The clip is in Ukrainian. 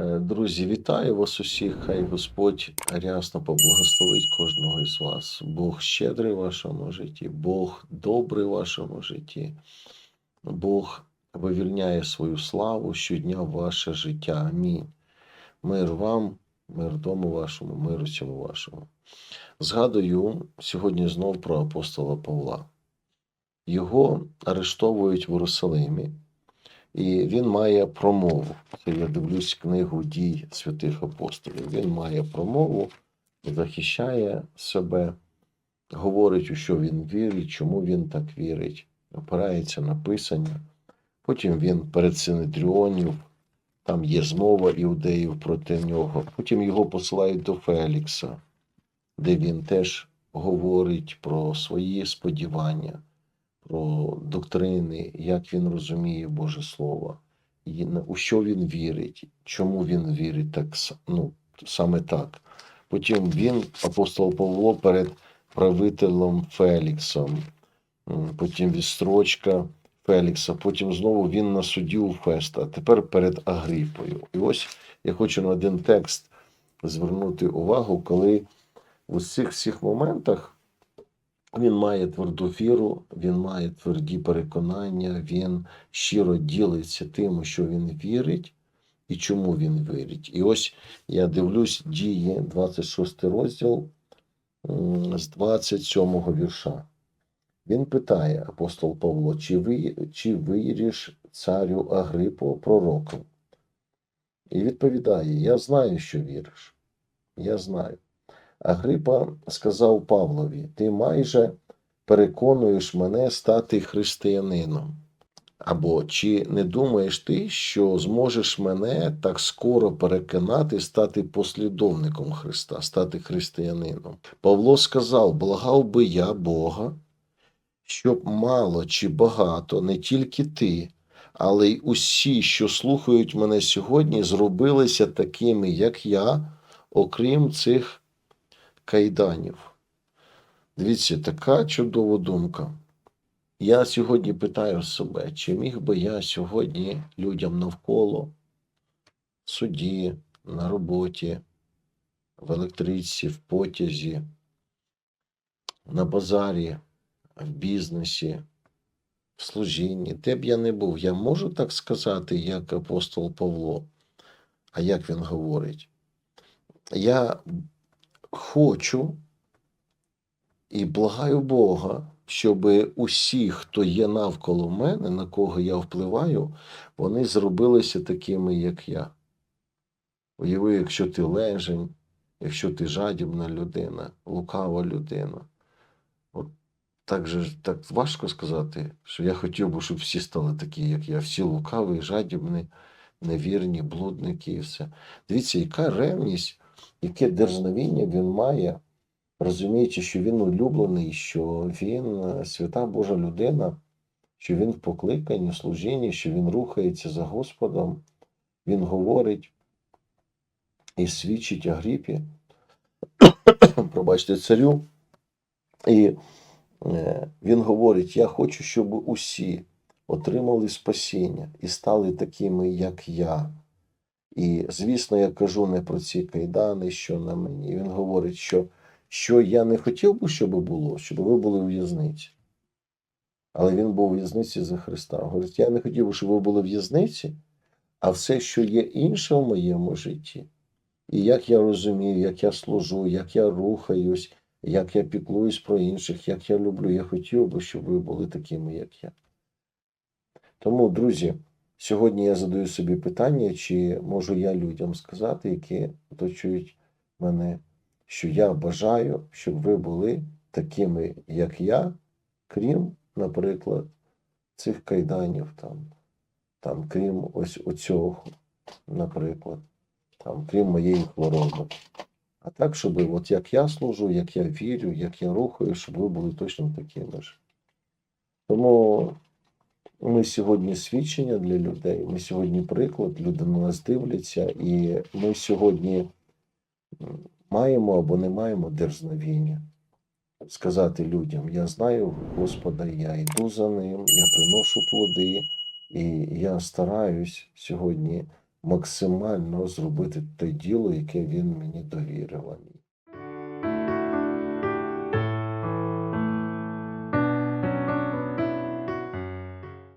Е, Друзі, вітаю вас усіх. Хай Господь рясно поблагословить кожного із вас. Бог щедрий в вашому житті, Бог добрий в вашому житті. Бог вивільняє свою славу щодня в ваше життя. Амінь. Мир вам, мир дому вашому, мир усьому вашому. Згадую сьогодні знов про апостола Павла. Його арештовують в Єрусалимі. І він має промову. Це я дивлюсь книгу дій святих апостолів. Він має промову, захищає себе, говорить, у що він вірить, чому він так вірить, опирається на писання. Потім він перед Синедріонів, там є змова іудеїв проти нього. Потім його посилають до Фелікса, де він теж говорить про свої сподівання про доктрини, як він розуміє Боже Слово, у що він вірить, чому він вірить так, ну, саме так. Потім він, апостол Павло, перед правителем Феліксом, потім відстрочка Фелікса, потім знову він на суді у Феста, тепер перед Агріпою. І ось я хочу на один текст звернути увагу, коли в усіх всіх моментах він має тверду віру, він має тверді переконання, він щиро ділиться тим, що він вірить і чому він вірить. І ось я дивлюсь дії, 26 розділ з 27 вірша. Він питає, апостол Павло, чи, ви, чи виріш царю Агрипо пророком? І відповідає: Я знаю, що віриш. Я знаю. Агрипа сказав Павлові: Ти майже переконуєш мене стати християнином. Або чи не думаєш ти, що зможеш мене так скоро переконати стати послідовником Христа, стати християнином? Павло сказав: Благав би я Бога, щоб мало чи багато, не тільки ти, але й усі, що слухають мене сьогодні, зробилися такими, як я, окрім цих кайданів. Дивіться, така чудова думка. Я сьогодні питаю себе, чи міг би я сьогодні людям навколо, в суді, на роботі, в електричці, в потязі, на базарі, в бізнесі, в служінні, де б я не був, я можу так сказати, як апостол Павло, а як він говорить? Я хочу і благаю Бога, щоб усі, хто є навколо мене, на кого я впливаю, вони зробилися такими, як я. Уяви, якщо ти лежень, якщо ти жадібна людина, лукава людина. От так же так важко сказати, що я хотів би, щоб всі стали такі, як я, всі лукаві, жадібні, невірні, блудники і все. Дивіться, яка ревність, яке дерзновіння він має розуміючи, що він улюблений, що він е, свята Божа людина, що він в покликанні, в служінні, що він рухається за Господом, він говорить і свідчить Агріпі, пробачте царю, і е, він говорить: Я хочу, щоб усі отримали спасіння і стали такими, як я. І, звісно, я кажу не про ці кайдани, що на мені. Він говорить, що що я не хотів би, щоб було, щоб ви були у в'язниці. Але він був у в'язниці за Христа. Говорить, я не хотів би, щоб ви були в в'язниці, а все, що є інше в моєму житті, і як я розумію, як я служу, як я рухаюсь, як я піклуюсь про інших, як я люблю, я хотів би, щоб ви були такими, як я. Тому, друзі, сьогодні я задаю собі питання, чи можу я людям сказати, які оточують мене що я бажаю, щоб ви були такими, як я, крім, наприклад, цих кайданів, там, там, крім ось оцього, наприклад, там, крім моєї хвороби. А так, щоб от як я служу, як я вірю, як я рухаю, щоб ви були точно такими ж. Тому ми сьогодні свідчення для людей, ми сьогодні приклад, люди на нас дивляться, і ми сьогодні маємо або не маємо дерзновіння. Сказати людям: я знаю Господа, я йду за ним, я приношу плоди, і я стараюсь сьогодні максимально зробити те діло, яке він мені довірив.